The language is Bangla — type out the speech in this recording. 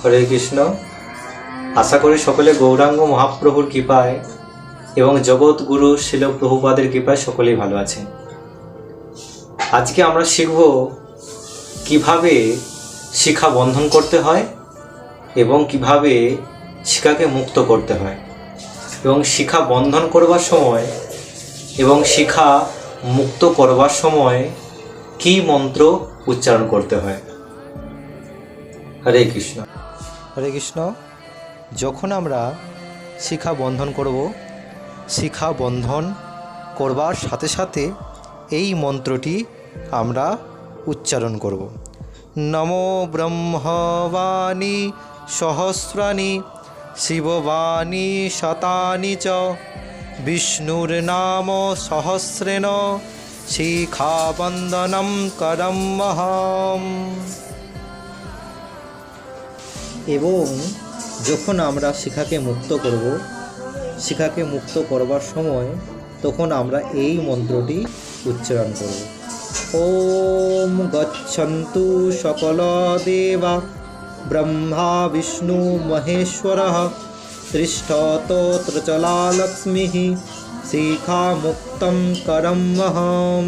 হরে কৃষ্ণ। আশা করি সকলে গৌরাঙ্গ মহাপ্রভুর কৃপায় এবং জগৎগুরু শিল প্রভুপাদের কৃপায় সকলেই ভালো আছে আজকে আমরা শিখব কীভাবে শিখা বন্ধন করতে হয় এবং কীভাবে শিখাকে মুক্ত করতে হয়। এবং শিখা বন্ধন করবার সময় এবং শিখা মুক্ত করবার সময় কি মন্ত্র উচ্চারণ করতে হয়। হরে কৃষ্ণ। হরে কৃষ্ণ, যখন আমরা শিখা বন্ধন করব, শিখা বন্ধন করবার সাথে সাথে এই মন্ত্রটি আমরা উচ্চারণ করব। নমো ব্রহ্মবাণী, সহস্রাণী, শিববাণী শতানি চ, বিষ্ণুর নাম সহস্রেণ, শিখাবন্দনম করমহম এবং যখন আমরা শিখাকে মুক্ত করব, শিখাকে মুক্ত করবার সময় তখন আমরা এই মন্ত্রটি উচ্চারণ করব। ওম গচ্ছন্তু সকল দেবা, ব্রহ্মা, বিষ্ণু, মহেশ্বর তিষ্ঠতোত্র চলা লক্ষ্মী শিখা মুক্তম করমহম